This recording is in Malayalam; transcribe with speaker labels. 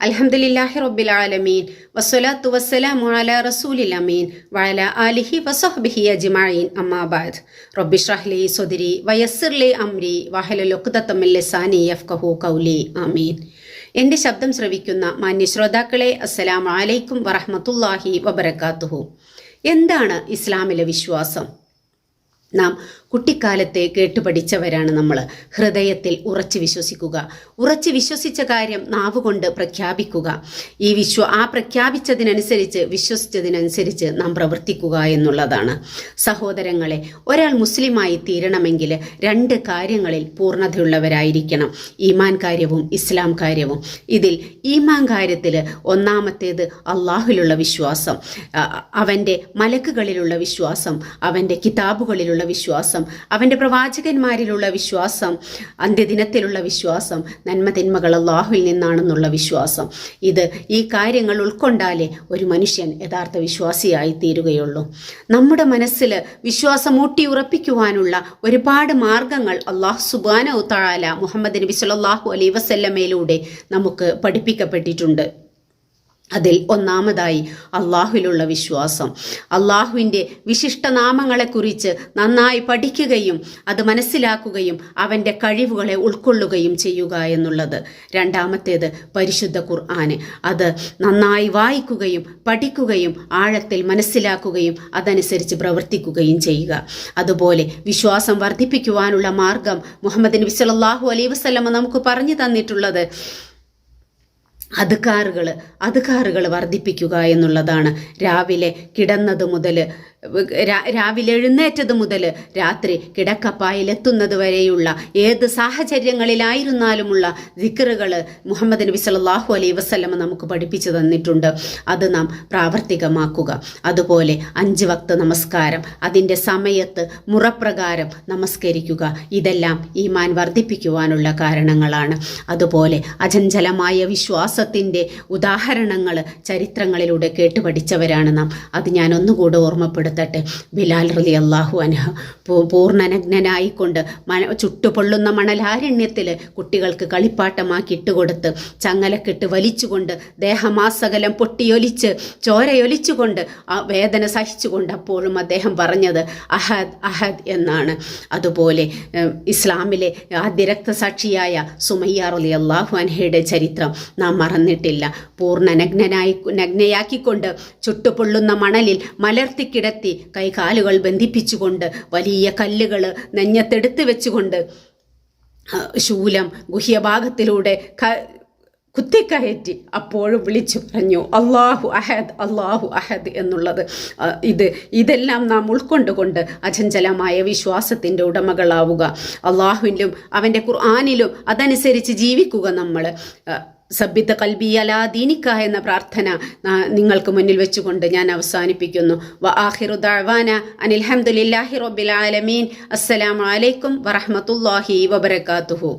Speaker 1: അൽഹംദുലില്ലാഹി റബ്ബിൽ ആലമീൻ. വസ്സലാത്തു വസ്സലാമു അലാ റസൂലിൽ അമീൻ. വഅല ആലിഹി വസഹ്ബിഹി അജ്മഈൻ. അമ്മാബാദ് റബ്ബി ഇശ്റഹ് ലി വയസ്സിർലി അംരി വഹലുൽ ഉഖ്ദത്തം മിൻ ലിസാനി യഫ്ഖഹു ഖൗലി. ആമീൻ. എന്റെ ശബ്ദം ശ്രവിക്കുന്ന മാന്യ ശ്രോതാക്കളെ അസ്സലാമു അലൈക്കും വറഹ്മത്തുള്ളാഹി വബറകാതുഹു എന്താണ് ഇസ്ലാമിലെ വിശ്വാസം? നാം കുട്ടിക്കാലത്തെ കേട്ടുപഠിച്ചവരാണ് നമ്മൾ ഹൃദയത്തിൽ ഉറച്ചു വിശ്വസിക്കുക. ഉറച്ചു വിശ്വസിച്ച കാര്യം നാവുകൊണ്ട് പ്രഖ്യാപിക്കുക. ഈ വിശ്വ ആ പ്രഖ്യാപിച്ചതിനനുസരിച്ച് വിശ്വസിച്ചതിനനുസരിച്ച് നാം പ്രവർത്തിക്കുക എന്നുള്ളതാണ്. സഹോദരങ്ങളെ ഒരാൾ മുസ്ലിമായി തീരണമെങ്കിൽ രണ്ട് കാര്യങ്ങളിൽ പൂർണതയുള്ളവരായിരിക്കണം. ഈമാൻ കാര്യവും ഇസ്ലാം കാര്യവും. ഇതിൽ ഈമാൻ കാര്യത്തിൽ ഒന്നാമത്തേത് അള്ളാഹുലുള്ള വിശ്വാസം. അവന്റെ മലക്കുകളിലുള്ള വിശ്വാസം അവന്റെ കിതാബുകളിലുള്ള വിശ്വാസം അവന്റെ പ്രവാചകന്മാരിലുള്ള വിശ്വാസം അന്ത്യദിനത്തിലുള്ള വിശ്വാസം നന്മതിന്മകൾ അള്ളാഹുവിൽ നിന്നാണെന്നുള്ള വിശ്വാസം. ഇത് ഈ കാര്യങ്ങൾ ഉൾക്കൊണ്ടാലേ ഒരു മനുഷ്യൻ യഥാർത്ഥ വിശ്വാസിയായി തീരുകയുള്ളൂ. നമ്മുടെ മനസ്സിൽ വിശ്വാസം ഊട്ടിയുറപ്പിക്കുവാനുള്ള ഒരുപാട് മാർഗങ്ങൾ അള്ളാഹു സുബാന ഉത്താല മുഹമ്മദ് നബി സല്ലാഹു അലൈ വസല്ലമയിലൂടെ നമുക്ക് പഠിപ്പിക്കപ്പെട്ടിട്ടുണ്ട്. അതിൽ ഒന്നാമതായി അള്ളാഹുവിലുള്ള വിശ്വാസം. അള്ളാഹുവിന്റെ വിശിഷ്ടനാമങ്ങളെക്കുറിച്ച് നന്നായി പഠിക്കുകയും അത് മനസ്സിലാക്കുകയും അവന്റെ കഴിവുകളെ ഉൾക്കൊള്ളുകയും ചെയ്യുക എന്നുള്ളത്. രണ്ടാമത്തേത് പരിശുദ്ധ ഖുർആന്. അത് നന്നായി വായിക്കുകയും പഠിക്കുകയും ആഴത്തിൽ മനസ്സിലാക്കുകയും അതനുസരിച്ച് പ്രവർത്തിക്കുകയും ചെയ്യുക. അതുപോലെ വിശ്വാസം വർദ്ധിപ്പിക്കുവാനുള്ള മാർഗം മുഹമ്മദ് നബി സല്ലല്ലാഹു അലൈഹി വസല്ലമ നമുക്ക് പറഞ്ഞു തന്നിട്ടുള്ളത് അതുകാറുകൾ അധികാറുകൾ വർദ്ധിപ്പിക്കുക എന്നുള്ളതാണ്. രാവിലെ കിടന്നത് മുതൽ രാവിലെ എഴുന്നേറ്റത് മുതൽ രാത്രി കിടക്കപ്പായിലെത്തുന്നത് വരെയുള്ള ഏത് സാഹചര്യങ്ങളിലായിരുന്നാലുമുള്ള ദിക്കറുകൾ മുഹമ്മദ് നബി സല്ലല്ലാഹു അലൈ വസ്ലമ നമുക്ക് പഠിപ്പിച്ചു തന്നിട്ടുണ്ട്. അത് നാം പ്രാവർത്തികമാക്കുക. അതുപോലെ അഞ്ച് വക്ത നമസ്കാരം അതിന്റെ സമയത്ത് മുറപ്രകാരം നമസ്കരിക്കുക. ഇതെല്ലാം ഈമാൻ വർദ്ധിപ്പിക്കുവാനുള്ള കാരണങ്ങളാണ്. അതുപോലെ അചഞ്ചലമായ വിശ്വാസത്തിന്റെ ഉദാഹരണങ്ങൾ ചരിത്രങ്ങളിലൂടെ കേട്ടുപഠിച്ചവരാണ് നാം. അത് ഞാൻ ഒന്നുകൂടെ ഓർമ്മപ്പെടുത്തട്ടെ ബിലാൽ റലി അള്ളാഹു അനഹ പൂർണനഗ്നനായിക്കൊണ്ട് മണ ചുട്ടുപൊള്ളുന്ന മണലാരണ്യത്തിൽ കുട്ടികൾക്ക് കളിപ്പാട്ടമാക്കി ഇട്ടുകൊടുത്ത് ചങ്ങലക്കിട്ട് വലിച്ചുകൊണ്ട് ദേഹമാസകലം പൊട്ടിയൊലിച്ച് ചോരയൊലിച്ചുകൊണ്ട് ആ വേദന സഹിച്ചുകൊണ്ട് അപ്പോഴും അദ്ദേഹം പറഞ്ഞത് അഹദ് അഹദ് എന്നാണ്. അതുപോലെ ഇസ്ലാമിലെ ആദ്യ രക്തസാക്ഷിയായ സുമയ്യ റലി അള്ളാഹു അൻഹയുടെ ചരിത്രം നാം മറന്നിട്ടില്ല. പൂർണ നഗ്നനായി നഗ്നയാക്കിക്കൊണ്ട് ചുട്ടുപൊള്ളുന്ന മണലിൽ മലർത്തിക്കിടത്തി കൈകാലുകൾ ബന്ധിപ്പിച്ചുകൊണ്ട് വലിയ കല്ലുകൾ നെഞ്ഞത്തെടുത്ത് വെച്ചുകൊണ്ട് ശൂലം ഗുഹ്യഭാഗത്തിലൂടെ കുത്തിക്കയറ്റി അപ്പോഴും വിളിച്ചു പറഞ്ഞു അള്ളാഹു അഹദ് അള്ളാഹു അഹദ് എന്നുള്ളത് ഇത് ഇതെല്ലാം നാം ഉൾക്കൊണ്ടുകൊണ്ട് അചഞ്ചലമായ വിശ്വാസത്തിന്റെ ഉടമകളാവുക. അള്ളാഹുവിലും അവന്റെ ഖുർആാനിലും അതനുസരിച്ച് ജീവിക്കുക നമ്മൾ. സബിത്ത കൽബി അലാ ദീനിക്ക എന്ന പ്രാർത്ഥന നിങ്ങൾക്ക് മുന്നിൽ വെച്ചുകൊണ്ട് ഞാൻ അവസാനിപ്പിക്കുന്നു. വ ആഹിറു ദഴവാന അനിൽ റബിൽ ആലമീൻ. അസ്സലാമലൈക്കും വറഹമത്തല്ലാഹി വബർക്കാത്തുഹു